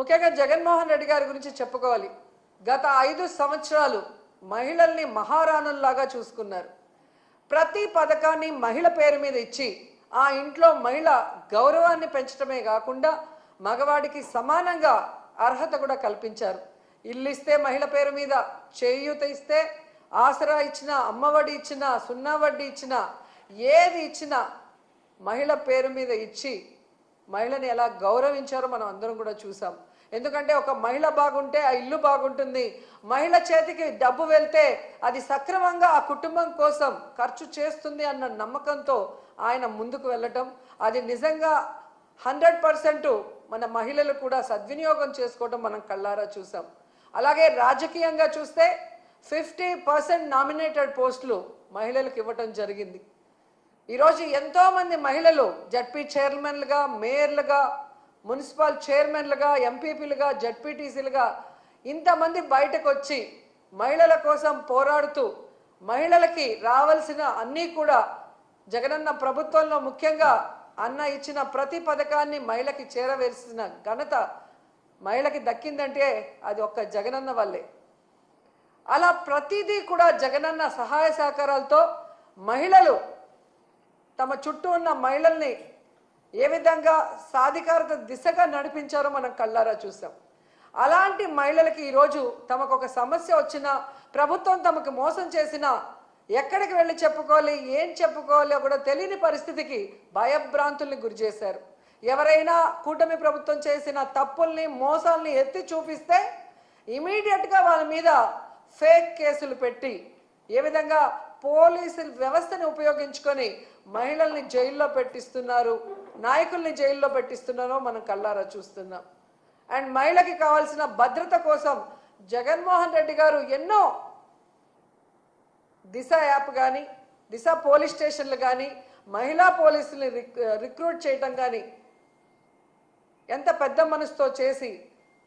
ముఖ్యంగా జగన్మోహన్ రెడ్డి గారి గురించి చెప్పుకోవాలి. గత ఐదు సంవత్సరాలు మహిళల్ని మహారాణుల్లాగా చూసుకున్నారు. ప్రతి పథకాన్ని మహిళ పేరు మీద ఇచ్చి ఆ ఇంట్లో మహిళ గౌరవాన్ని పెంచడమే కాకుండా మగవాడికి సమానంగా అర్హత కూడా కల్పించారు. ఇల్లు ఇస్తే మహిళ పేరు మీద చేయూత ఇస్తే ఆసరా ఇచ్చిన అమ్మఒడి ఇచ్చిన సున్నా వడ్డీ ఇచ్చిన ఏది ఇచ్చినా మహిళ పేరు మీద ఇచ్చి మహిళని ఎలా గౌరవించారో మనం అందరం కూడా చూసాం. ఎందుకంటే ఒక మహిళ బాగుంటే ఆ ఇల్లు బాగుంటుంది. మహిళ చేతికి డబ్బు వెళ్తే అది సక్రమంగా ఆ కుటుంబం కోసం ఖర్చు చేస్తుంది అన్న నమ్మకంతో ఆయన ముందుకు వెళ్ళటం. అది నిజంగా హండ్రెడ్ పర్సెంట్ మన మహిళలు కూడా సద్వినియోగం చేసుకోవడం మనం కళ్ళారా చూసాం. అలాగే రాజకీయంగా చూస్తే ఫిఫ్టీ పర్సెంట్ నామినేటెడ్ పోస్టులు మహిళలకు ఇవ్వటం జరిగింది. ఈరోజు ఎంతోమంది మహిళలు జడ్పీ చైర్మన్లుగా మేయర్లుగా మున్సిపల్ చైర్మన్లుగా ఎంపీపీలుగా జడ్పీటీసీలుగా ఇంతమంది బయటకు వచ్చి మహిళల కోసం పోరాడుతూ మహిళలకి రావాల్సిన అన్నీ కూడా జగనన్న ప్రభుత్వంలో ముఖ్యంగా అన్న ఇచ్చిన ప్రతి పథకాన్ని మహిళకి చేరవేసిన ఘనత మహిళకి దక్కిందంటే అది ఒక్క జగనన్న వల్లే. అలా ప్రతిదీ కూడా జగనన్న సహాయ సహకారాలతో మహిళలు తమ చుట్టూ ఉన్న మహిళల్ని ఏ విధంగా సాధికారత దిశగా నడిపించారో మనం కళ్ళారా చూసాం. అలాంటి మహిళలకి ఈరోజు తమకు ఒక సమస్య వచ్చినా ప్రభుత్వం తమకు మోసం చేసినా ఎక్కడికి వెళ్ళి చెప్పుకోవాలి ఏం చెప్పుకోవాలో కూడా తెలియని పరిస్థితికి భయభ్రాంతుల్ని గురి చేశారు. ఎవరైనా కూటమి ప్రభుత్వం చేసిన తప్పుల్ని మోసాల్ని ఎత్తి చూపిస్తే ఇమీడియట్గా వాళ్ళ మీద ఫేక్ కేసులు పెట్టి ఏ విధంగా పోలీసు వ్యవస్థని ఉపయోగించుకొని మహిళల్ని జైల్లో పెట్టిస్తున్నారు. నాయకుల్ని జైల్లో పెట్టిస్తున్నారో మనం కళ్ళారా చూస్తున్నాం. అండ్ మహిళకి కావాల్సిన భద్రత కోసం జగన్మోహన్ రెడ్డి గారు ఎన్నో దిశ యాప్ కానీ దిశ పోలీస్ స్టేషన్లు కానీ మహిళా పోలీసుల్ని రిక్రూట్ చేయటం కానీ ఎంత పెద్ద మనసుతో చేసి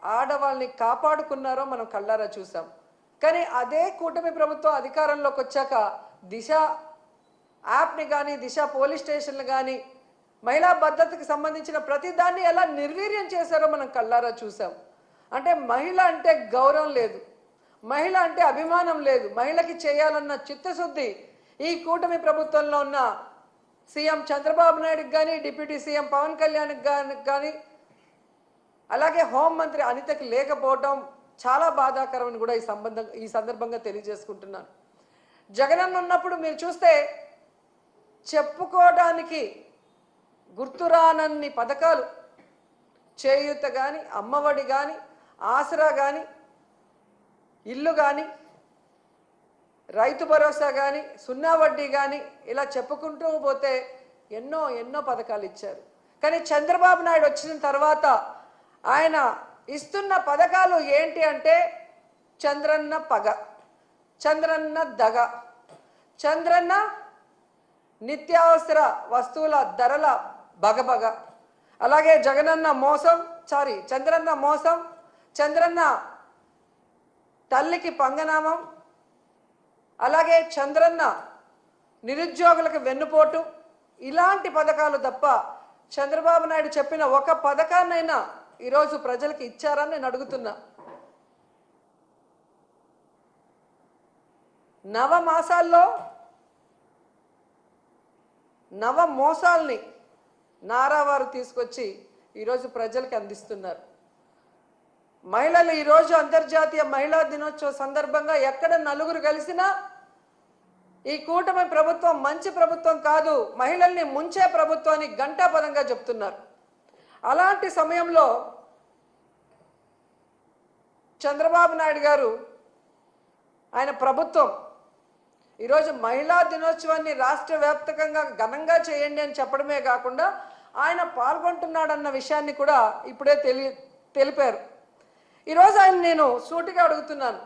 ఆడవాళ్ళని కాపాడుకున్నారో మనం కళ్ళారా చూసాం. కానీ అదే కూటమి ప్రభుత్వం అధికారంలోకి వచ్చాక దిశ యాప్ని కానీ దిశ పోలీస్ స్టేషన్లు కానీ మహిళా భద్రతకు సంబంధించిన ప్రతి దాన్ని ఎలా నిర్వీర్యం చేశారో మనం కళ్ళారా చూసాం. అంటే మహిళ అంటే గౌరవం లేదు. మహిళ అంటే అభిమానం లేదు. మహిళకి చేయాలన్న చిత్తశుద్ధి ఈ కూటమి ప్రభుత్వంలో ఉన్న సీఎం చంద్రబాబు నాయుడుకి కానీ డిప్యూటీ సీఎం పవన్ కళ్యాణ్కి కానీ కానీ అలాగే హోంమంత్రి అనితకి లేకపోవడం చాలా బాధాకరమని కూడా ఈ సంబంధం ఈ సందర్భంగా తెలియజేసుకుంటున్నాను. జగనన్న ఉన్నప్పుడు మీరు చూస్తే చెప్పుకోవడానికి గుర్తురానన్ని పథకాలు. చేయూత కానీ అమ్మఒడి కానీ ఆసరా కానీ ఇల్లు కానీ రైతు భరోసా కానీ సున్నా వడ్డీ కానీ ఇలా చెప్పుకుంటూ పోతే ఎన్నో ఎన్నో పథకాలు ఇచ్చారు. కానీ చంద్రబాబు నాయుడు వచ్చిన తర్వాత ఆయన ఇస్తున్న పథకాలు ఏంటి అంటే చంద్రన్న పగ చంద్రన్న దగ చంద్రన్న నిత్యావసర వస్తువుల ధరల బగబగ అలాగే జగనన్న మోసం సారీ చంద్రన్న మోసం చంద్రన్న తల్లికి పంగనామం అలాగే చంద్రన్న నిరుద్యోగులకు వెన్నుపోటు ఇలాంటి పథకాలు తప్ప చంద్రబాబు నాయుడు చెప్పిన ఒక పథకాన్నైనా ఈరోజు ప్రజలకు ఇచ్చారని నేను అడుగుతున్నా. నవ మాసాల్లో నవ మోసాల్ని నారా వారు తీసుకొచ్చి ఈరోజు ప్రజలకు అందిస్తున్నారు. మహిళలు ఈరోజు అంతర్జాతీయ మహిళా దినోత్సవ సందర్భంగా ఎక్కడ నలుగురు కలిసినా ఈ కూటమి ప్రభుత్వం మంచి ప్రభుత్వం కాదు మహిళల్ని ముంచే ప్రభుత్వాన్ని గంటాపదంగా చెప్తున్నారు. అలాంటి సమయంలో చంద్రబాబు నాయుడు గారు ఆయన ప్రభుత్వం ఈరోజు మహిళా దినోత్సవాన్ని రాష్ట్ర వ్యాప్తంగా ఘనంగా చేయండి అని చెప్పడమే కాకుండా ఆయన పాల్గొంటున్నాడన్న విషయాన్ని కూడా ఇప్పుడే తెలి తెలిపారు. ఈరోజు ఆయన నేను సూటిగా అడుగుతున్నాను.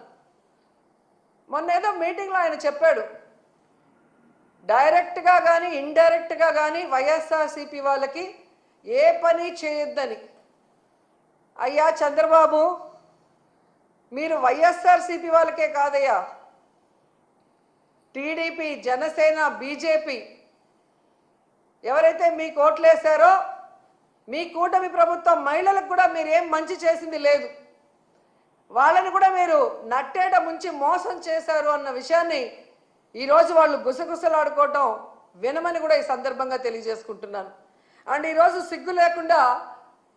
మొన్న ఏదో మీటింగ్లో ఆయన చెప్పాడు. డైరెక్ట్గా కానీ ఇండైరెక్ట్గా కానీ వైఎస్ఆర్సీపీ వాళ్ళకి ఏ పని చేయొద్దని. అయ్యా చంద్రబాబు మీరు వైఎస్ఆర్సీపీ వాళ్ళకే కాదయ్యా. టీడీపీ జనసేన బీజేపీ ఎవరైతే మీకు కోట్లేసారో మీ కూటమి ప్రభుత్వం మహిళలకు కూడా మీరు ఏం మంచి చేసింది లేదు. వాళ్ళని కూడా మీరు నట్టేట ముంచి మోసం చేశారు అన్న విషయాన్ని ఈరోజు వాళ్ళు గుసగుసలాడుకోవటం వినమని కూడా ఈ సందర్భంగా తెలియజేసుకుంటున్నాను. అండ్ ఈరోజు సిగ్గు లేకుండా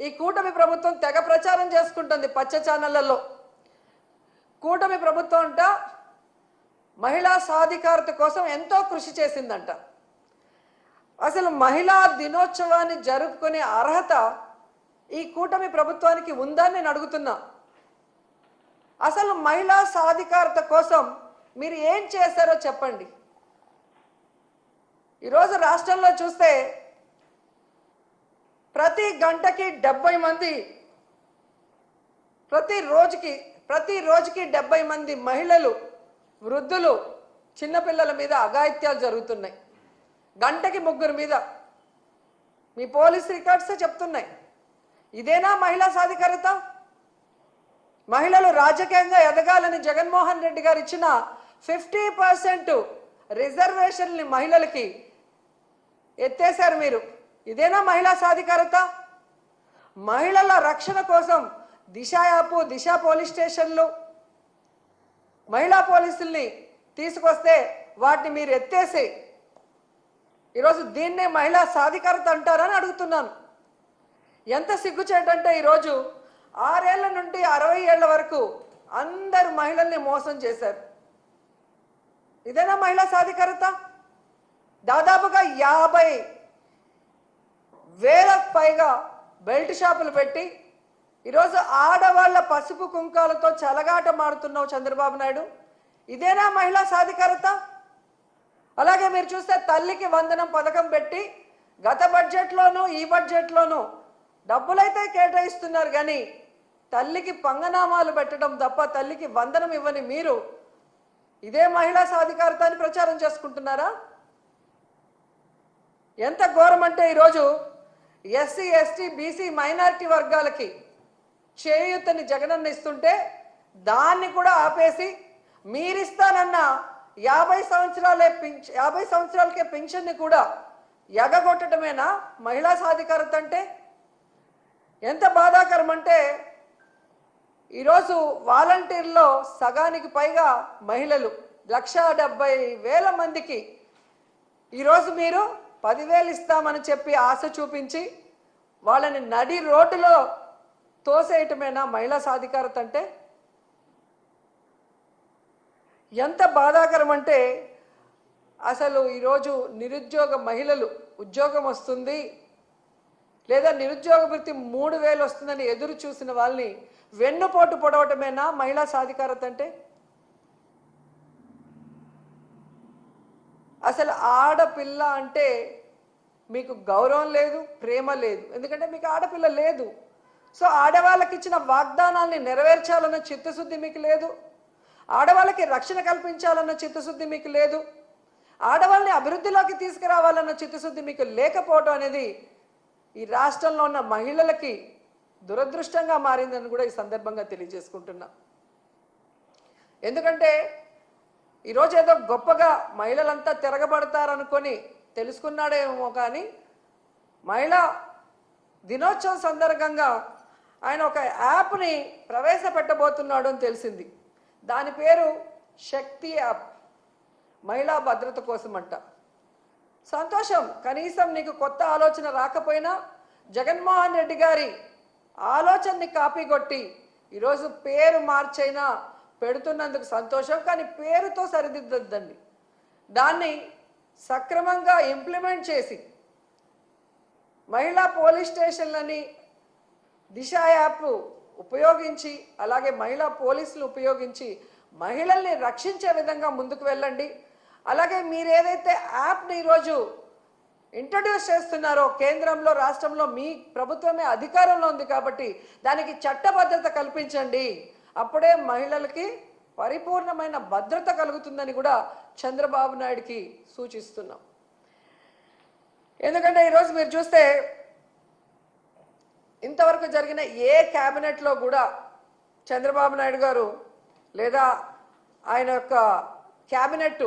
ఈ కూటమి ప్రభుత్వం తెగ ప్రచారం చేసుకుంటుంది పచ్చ ఛానళ్ళలో కూటమి ప్రభుత్వం అంట మహిళా సాధికారత కోసం ఎంతో కృషి చేసిందంట. అసలు మహిళా దినోత్సవాన్ని జరుపుకునే అర్హత ఈ కూటమి ప్రభుత్వానికి ఉందని నేను అడుగుతున్నా. అసలు మహిళా సాధికారత కోసం మీరు ఏం చేశారో చెప్పండి. ఈరోజు రాష్ట్రంలో చూస్తే ప్రతి గంటకి డెబ్బై మంది ప్రతి రోజుకి ప్రతి రోజుకి డెబ్బై మంది మహిళలు వృద్ధులు చిన్నపిల్లల మీద అఘాయిత్యాలు జరుగుతున్నాయి. గంటకి ముగ్గురు మీద. మీ పోలీస్ రికార్డ్సే చెప్తున్నాయి. ఇదేనా మహిళా సాధికారత? మహిళలు రాజకీయంగా ఎదగాలని జగన్మోహన్ రెడ్డి గారు ఇచ్చిన ఫిఫ్టీ పర్సెంట్ రిజర్వేషన్ని మహిళలకి ఎత్తేశారు మీరు. ఇదేనా మహిళా సాధికారత? మహిళల రక్షణ కోసం దిశ యాపు దిశ పోలీస్ స్టేషన్లు మహిళా పోలీసుల్ని తీసుకొస్తే వాటిని మీరు ఎత్తేసి ఈరోజు దీన్నే మహిళా సాధికారత అంటారని అడుగుతున్నాను. ఎంత సిగ్గుచేటంటే ఈరోజు ఆరేళ్ళ నుండి అరవై ఏళ్ళ వరకు అందరు మహిళల్ని మోసం చేశారు. ఇదేనా మహిళా సాధికారత? దాదాపుగా యాభై వేలకు పైగా బెల్ట్ షాపులు పెట్టి ఈరోజు ఆడవాళ్ళ పసుపు కుంకాలతో చలగాట మాడుతున్నావు చంద్రబాబు నాయుడు. ఇదేనా మహిళా సాధికారత? అలాగే మీరు చూస్తే తల్లికి వందనం పథకం పెట్టి గత బడ్జెట్లోనూ ఈ బడ్జెట్లోనూ డబ్బులైతే కేటాయిస్తున్నారు కానీ తల్లికి పంగనామాలు పెట్టడం తప్ప తల్లికి వందనం ఇవ్వని మీరు ఇదే మహిళా సాధికారత అని ప్రచారం చేసుకుంటున్నారా? ఎంత ఘోరం అంటే ఈరోజు ఎస్సీ ఎస్టీ బీసీ మైనారిటీ వర్గాలకి చేయూతని జగనన్న ఇస్తుంటే దాన్ని కూడా ఆపేసి మీరిస్తానన్న యాభై సంవత్సరాలే పింఛ యాభై సంవత్సరాలకే పింఛన్ని కూడా ఎగగొట్టడమేనా మహిళా సాధికారత అంటే? ఎంత బాధాకరం అంటే ఈరోజు వాలంటీర్లో సగానికి పైగా మహిళలు లక్ష డెబ్బై వేల మందికి ఈరోజు మీరు పదివేలు ఇస్తామని చెప్పి ఆశ చూపించి వాళ్ళని నడి రోడ్డులో తోసేయటమేనా మహిళా సాధికారత అంటే? ఎంత బాధాకరం అంటే అసలు ఈరోజు నిరుద్యోగ మహిళలు ఉద్యోగం వస్తుంది లేదా నిరుద్యోగ వృత్తి మూడు వేలు వస్తుందని ఎదురు చూసిన వాళ్ళని వెన్నుపోటు పొడవటమేనా మహిళా సాధికారత అంటే? అసలు ఆడపిల్ల అంటే మీకు గౌరవం లేదు ప్రేమ లేదు. ఎందుకంటే మీకు ఆడపిల్ల లేదు. సో ఆడవాళ్ళకి ఇచ్చిన వాగ్దానాన్ని నెరవేర్చాలన్న చిత్తశుద్ధి మీకు లేదు. ఆడవాళ్ళకి రక్షణ కల్పించాలన్న చిత్తశుద్ధి మీకు లేదు. ఆడవాళ్ళని అభివృద్ధిలోకి తీసుకురావాలన్న చిత్తశుద్ధి మీకు లేకపోవడం అనేది ఈ రాష్ట్రంలో ఉన్న మహిళలకి దురదృష్టంగా మారిందని కూడా ఈ సందర్భంగా తెలియజేసుకుంటున్నా. ఎందుకంటే ఈరోజు ఏదో గొప్పగా మహిళలంతా తిరగబడతారనుకొని తెలుసుకున్నాడేమో కానీ మహిళా దినోత్సవం సందర్భంగా ఆయన ఒక యాప్ని ప్రవేశపెట్టబోతున్నాడు అని తెలిసింది. దాని పేరు శక్తి యాప్. మహిళా భద్రత కోసం అంట సంతోషం కనీసం నీకు కొత్త ఆలోచన రాకపోయినా జగన్మోహన్ రెడ్డి గారి ఆలోచనని కాపీ కొట్టి ఈరోజు పేరు మార్చైనా పెడుతున్నందుకు సంతోషం కానీ పేరుతో సరిదిద్దద్దండి. దాన్ని సక్రమంగా ఇంప్లిమెంట్ చేసి మహిళా పోలీస్ స్టేషన్లని దిశ యాప్ ఉపయోగించి అలాగే మహిళా పోలీసులు ఉపయోగించి మహిళల్ని రక్షించే విధంగా ముందుకు వెళ్ళండి. అలాగే మీరు ఏదైతే యాప్ని ఈరోజు ఇంట్రడ్యూస్ చేస్తున్నారో కేంద్రంలో రాష్ట్రంలో మీ ప్రభుత్వమే అధికారంలో ఉంది కాబట్టి దానికి చట్టబద్ధత కల్పించండి. అప్పుడే మహిళలకి పరిపూర్ణమైన భద్రత కలుగుతుందని కూడా చంద్రబాబు నాయుడికి సూచిస్తున్నాం. ఎందుకంటే ఈరోజు మీరు చూస్తే ఇంతవరకు జరిగిన ఏ క్యాబినెట్లో కూడా చంద్రబాబు నాయుడు గారు లేదా ఆయన యొక్క క్యాబినెట్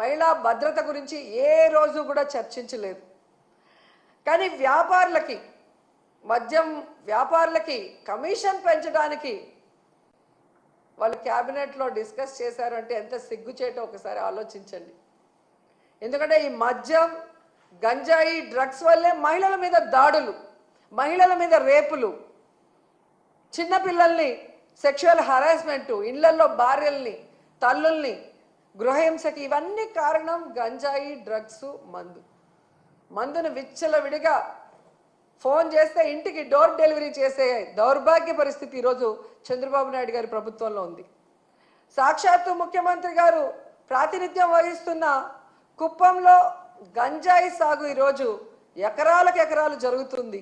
మహిళా భద్రత గురించి ఏ రోజు కూడా చర్చించలేదు. కానీ వ్యాపారులకి మద్యం వ్యాపారులకి కమిషన్ పెంచడానికి వాళ్ళు క్యాబినెట్లో డిస్కస్ చేశారంటే ఎంత సిగ్గుచేటో ఒకసారి ఆలోచించండి. ఎందుకంటే ఈ మద్యం గంజాయి డ్రగ్స్ వల్లే మహిళల మీద దాడులు. మహిళల మీద రేపులు చిన్నపిల్లల్ని సెక్షువల్ హరాస్మెంట్ ఇళ్ళలో భార్యల్ని తల్లుల్ని గృహహింసకి ఇవన్నీ కారణం గంజాయి డ్రగ్స్ మందు. మందును విచ్చలవిడిగా ఫోన్ చేస్తే ఇంటికి డోర్ డెలివరీ చేసే దౌర్భాగ్య పరిస్థితి ఈరోజు చంద్రబాబు నాయుడు గారి ప్రభుత్వంలో ఉంది. సాక్షాత్తు ముఖ్యమంత్రి గారు ప్రాతినిధ్యం వహిస్తున్న కుప్పంలో గంజాయి సాగు ఈరోజు ఎకరాలకు ఎకరాలు జరుగుతుంది.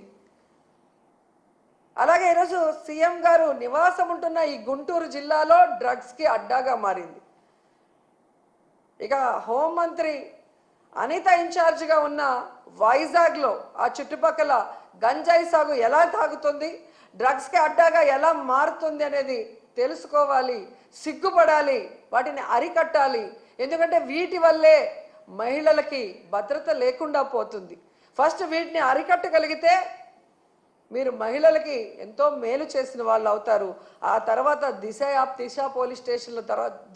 అలాగే ఈరోజు సీఎం గారు నివాసం ఉంటున్న ఈ గుంటూరు జిల్లాలో డ్రగ్స్కి అడ్డాగా మారింది. ఇక హోంమంత్రి అనిత ఇన్ఛార్జిగా ఉన్న వైజాగ్లో ఆ చుట్టుపక్కల గంజాయి సాగు ఎలా తాగుతుంది డ్రగ్స్కి అడ్డాగా ఎలా మారుతుంది అనేది తెలుసుకోవాలి సిగ్గుపడాలి వాటిని అరికట్టాలి. ఎందుకంటే వీటి వల్లే మహిళలకి భద్రత లేకుండా పోతుంది. ఫస్ట్ వీటిని అరికట్టగలిగితే మీరు మహిళలకి ఎంతో మేలు చేసిన వాళ్ళు అవుతారు. ఆ తర్వాత దిశ యాప్ దిశ పోలీస్ స్టేషన్ల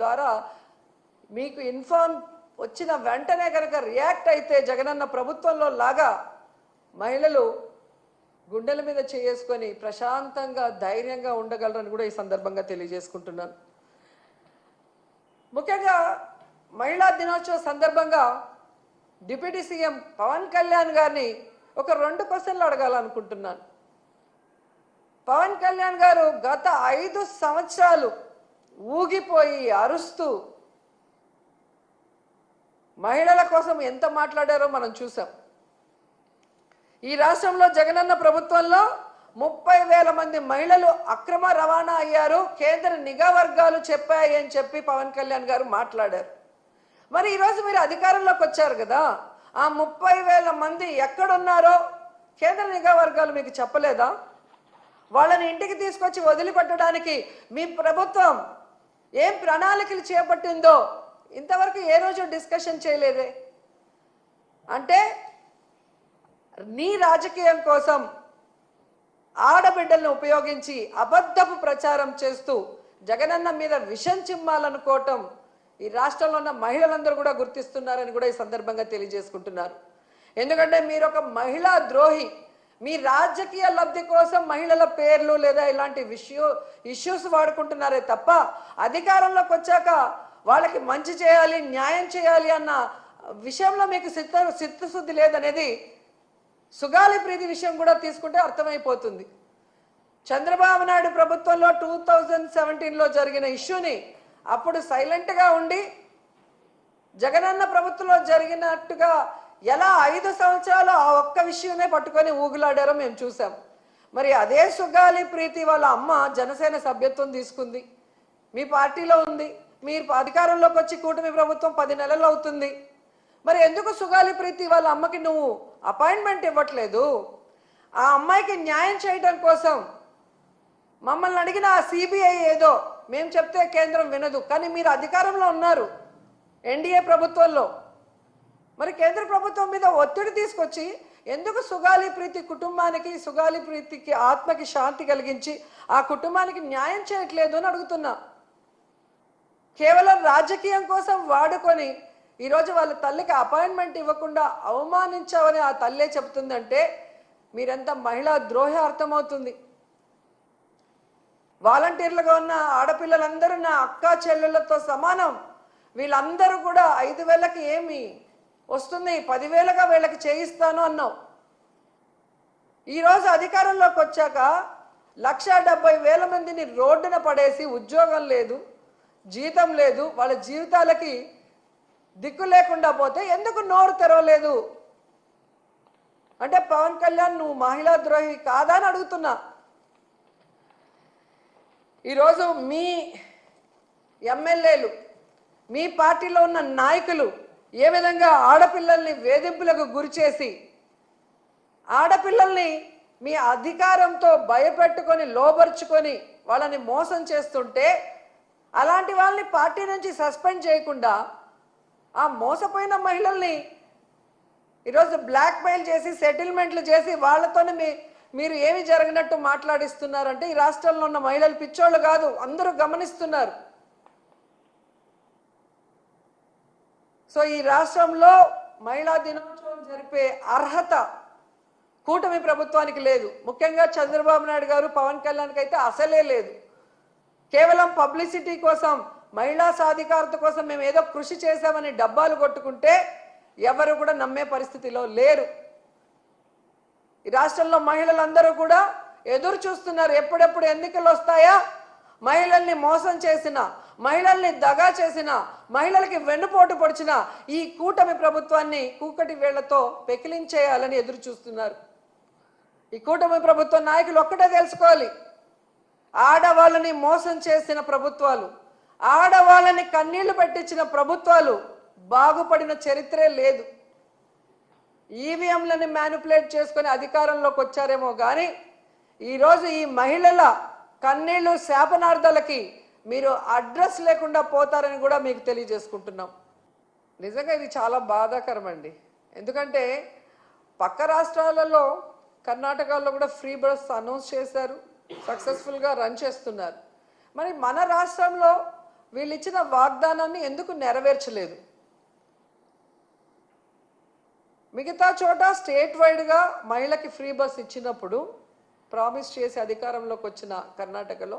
ద్వారా మీకు ఇన్ఫార్మ్ వచ్చిన వెంటనే కనుక రియాక్ట్ అయితే జగనన్న ప్రభుత్వంలో లాగా మహిళలు గుండెల మీద చేసుకొని ప్రశాంతంగా ధైర్యంగా ఉండగలరని కూడా ఈ సందర్భంగా తెలియజేసుకుంటున్నాను. ముఖ్యంగా మహిళా దినోత్సవ సందర్భంగా డిప్యూటీ సీఎం పవన్ కళ్యాణ్ గారిని ఒక రెండు క్వశ్చన్లు అడగాలనుకుంటున్నాను. పవన్ కళ్యాణ్ గారు గత ఐదు సంవత్సరాలు ఊగిపోయి అరుస్తూ మహిళల కోసం ఎంత మాట్లాడారో మనం చూసాం. ఈ రాష్ట్రంలో జగనన్న ప్రభుత్వంలో ముప్పై వేల మంది మహిళలు అక్రమ రవాణా అయ్యారు కేంద్ర నిఘా వర్గాలు చెప్పాయి అని చెప్పి పవన్ కళ్యాణ్ గారు మాట్లాడారు. మరి ఈరోజు మీరు అధికారంలోకి వచ్చారు కదా ఆ ముప్పై వేల మంది ఎక్కడున్నారో కేంద్ర నిఘా వర్గాలు మీకు చెప్పలేదా? వాళ్ళని ఇంటికి తీసుకొచ్చి వదిలిపెట్టడానికి మీ ప్రభుత్వం ఏం ప్రణాళికలు చేపట్టిందో ఇంతవరకు ఏ రోజు డిస్కషన్ చేయలేదే. అంటే నీ రాజకీయం కోసం ఆడబిడ్డలను ఉపయోగించి అబద్ధపు ప్రచారం చేస్తూ జగనన్న మీద విషం చిమ్మాలనుకోవటం ఈ రాష్ట్రంలో ఉన్న మహిళలందరూ కూడా గుర్తిస్తున్నారని కూడా ఈ సందర్భంగా తెలియజేసుకుంటున్నారు. ఎందుకంటే మీరు ఒక మహిళా ద్రోహి మీ రాజకీయ లబ్ధి కోసం మహిళల పేర్లు లేదా ఇలాంటి విషయూ ఇష్యూస్ వాడుకుంటున్నారే తప్ప అధికారంలోకి వచ్చాక వాళ్ళకి మంచి చేయాలి న్యాయం చేయాలి అన్న విషయంలో మీకు సిద్ధ చిత్తశుద్ధి లేదనేది సుగాలి ప్రీతి విషయం కూడా తీసుకుంటే అర్థమైపోతుంది. చంద్రబాబు నాయుడు ప్రభుత్వంలో టూ థౌజండ్ సెవెంటీన్లో జరిగిన ఇష్యూని అప్పుడు సైలెంట్గా ఉండి జగనన్న ప్రభుత్వంలో జరిగినట్టుగా ఎలా ఐదు సంవత్సరాలు ఆ ఒక్క విషయమే పట్టుకొని ఊగులాడారో మేము చూసాం. మరి అదే సుగాలి ప్రీతి వాళ్ళ అమ్మ జనసేన సభ్యత్వం తీసుకుంది. మీ పార్టీలో ఉంది. మీరు అధికారంలోకి వచ్చి కూటమి ప్రభుత్వం పది నెలలు అవుతుంది. మరి ఎందుకు సుగాలి ప్రీతి వాళ్ళ అమ్మకి నువ్వు అపాయింట్మెంట్ ఇవ్వట్లేదు? ఆ అమ్మాయికి న్యాయం చేయడం కోసం మమ్మల్ని అడిగిన ఆ సిబిఐ ఏదో మేము చెప్తే కేంద్రం వినదు. కానీ మీరు అధికారంలో ఉన్నారు. ఎన్డీఏ ప్రభుత్వంలో మరి కేంద్ర ప్రభుత్వం మీద ఒత్తిడి తీసుకొచ్చి ఎందుకు సుగాలి ప్రీతి కుటుంబానికి సుగాలి ప్రీతికి ఆత్మకి శాంతి కలిగించి ఆ కుటుంబానికి న్యాయం చేయట్లేదు అని అడుగుతున్నా. కేవలం రాజకీయం కోసం వాడుకొని ఈరోజు వాళ్ళ తల్లికి అపాయింట్మెంట్ ఇవ్వకుండా అవమానించావని ఆ తల్లే చెప్తుందంటే మీరెంత మహిళా ద్రోహి అర్థమవుతుంది. వాలంటీర్లుగా ఉన్న ఆడపిల్లలందరూ నా అక్క చెల్లెళ్ళతో సమానం. వీళ్ళందరూ కూడా ఐదు వేలకి ఏమి వస్తుంది పదివేలుగా వీళ్ళకి చేయిస్తాను అన్నావు. ఈరోజు అధికారంలోకి వచ్చాక లక్ష డెబ్బై వేల మందిని రోడ్డున పడేసి ఉద్యోగం లేదు జీతం లేదు వాళ్ళ జీవితాలకి దిక్కు లేకుండా పోతే ఎందుకు నోరు తెరవలేదు? అంటే పవన్ కళ్యాణ్ నువ్వు మహిళా ద్రోహి కాదా అని అడుగుతున్నా. ఈరోజు మీ ఎమ్మెల్యేలు మీ పార్టీలో ఉన్న నాయకులు ఏ విధంగా ఆడపిల్లల్ని వేధింపులకు గురిచేసి ఆడపిల్లల్ని మీ అధికారంతో భయపెట్టుకొని లోబరుచుకొని వాళ్ళని మోసం చేస్తుంటే అలాంటి వాళ్ళని పార్టీ నుంచి సస్పెండ్ చేయకుండా ఆ మోసపోయిన మహిళల్ని ఈరోజు బ్లాక్మెయిల్ చేసి సెటిల్మెంట్లు చేసి వాళ్ళతోనే మీ మీరు ఏమి జరిగినట్టు మాట్లాడిస్తున్నారంటే ఈ రాష్ట్రంలో ఉన్న మహిళలు పిచ్చోళ్ళు కాదు అందరూ గమనిస్తున్నారు. సో ఈ రాష్ట్రంలో మహిళా దినోత్సవం జరిపే అర్హత కూటమి ప్రభుత్వానికి లేదు. ముఖ్యంగా చంద్రబాబు నాయుడు గారు పవన్ కళ్యాణ్కి అయితే అసలే లేదు. కేవలం పబ్లిసిటీ కోసం మహిళా సాధికారత కోసం మేము ఏదో కృషి చేశామని డబ్బాలు కొట్టుకుంటే ఎవరు కూడా నమ్మే పరిస్థితిలో లేరు. ఈ రాష్ట్రంలో మహిళలందరూ కూడా ఎదురు చూస్తున్నారు. ఎప్పుడెప్పుడు ఎన్నికలు వస్తాయా? మహిళల్ని మోసం చేసిన మహిళల్ని దగా చేసిన మహిళలకి వెన్నుపోటు పొడిచిన ఈ కూటమి ప్రభుత్వాన్ని కూకటి వేళ్ళతో పెకిలించేయాలని ఎదురు చూస్తున్నారు. ఈ కూటమి ప్రభుత్వ నాయకులు ఒక్కటే తెలుసుకోవాలి. ఆడవాళ్ళని మోసం చేసిన ప్రభుత్వాలు ఆడవాళ్ళని కన్నీళ్ళు పెట్టించిన ప్రభుత్వాలు బాగుపడిన చరిత్రే లేదు. ఈవీఎంలని మ్యానిపులేట్ చేసుకొని అధికారంలోకి వచ్చారేమో కానీ ఈరోజు ఈ మహిళల కన్నీళ్ళు శాపనార్థాలకి మీరు అడ్రస్ లేకుండా పోతారని కూడా మీకు తెలియజేసుకుంటున్నాం. నిజంగా ఇది చాలా బాధాకరం అండి. ఎందుకంటే పక్క రాష్ట్రాలలో కర్ణాటకలో కూడా ఫ్రీ బస్ అనౌన్స్ చేశారు సక్సెస్ఫుల్గా రన్ చేస్తున్నారు. మరి మన రాష్ట్రంలో వీళ్ళు ఇచ్చిన వాగ్దానాన్ని ఎందుకు నెరవేర్చలేదు? మిగతా చోట స్టేట్ వైడ్గా మహిళకి ఫ్రీ బస్ ఇచ్చినప్పుడు ప్రామిస్ చేసి అధికారంలోకి వచ్చిన కర్ణాటకలో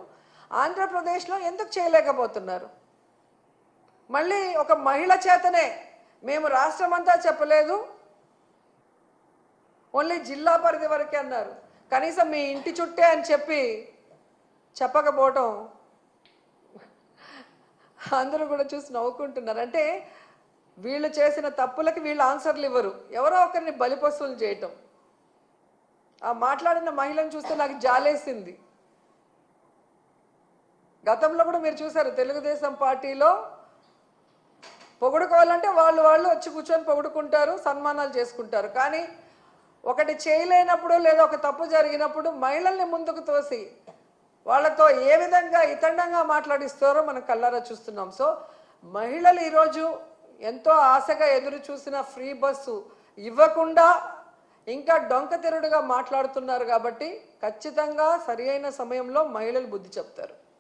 ఆంధ్రప్రదేశ్లో ఎందుకు చేయలేకపోతున్నారు? మళ్ళీ ఒక మహిళ చేతనే మేము రాష్ట్రం అంతా చెప్పలేదు. ఓన్లీ జిల్లా పరిధి వరకే అన్నారు. కనీసం మీ ఇంటి చుట్టే అని చెప్పి చెప్పకపోవటం అందరూ కూడా చూసి నవ్వుకుంటున్నారు. అంటే వీళ్ళు చేసిన తప్పులకి వీళ్ళు ఆన్సర్లు ఇవ్వరు. ఎవరో ఒకరిని బలిపశువులు చేయటం. ఆ మాట్లాడిన మహిళను చూస్తే నాకు జాలేసింది. గతంలో కూడా మీరు చూసారు తెలుగుదేశం పార్టీలో పొగుడుకోవాలంటే వాళ్ళు వాళ్ళు వచ్చి కూర్చొని పొగుడుకుంటారు సన్మానాలు చేసుకుంటారు. కానీ ఒకటి చేయలేనప్పుడు లేదా ఒక తప్పు జరిగినప్పుడు మహిళల్ని ముందుకు తోసి వాళ్ళతో ఏ విధంగా ఇతండంగా మాట్లాడిస్తారో మనం కల్లారా చూస్తున్నాం. సో మహిళలు ఈరోజు ఎంతో ఆశగా ఎదురు చూసిన ఫ్రీ బస్సు ఇవ్వకుండా ఇంకా డొంక తెరుడుగా మాట్లాడుతున్నారు కాబట్టి ఖచ్చితంగా సరి అయిన సమయంలో మహిళలు బుద్ధి చెప్తారు.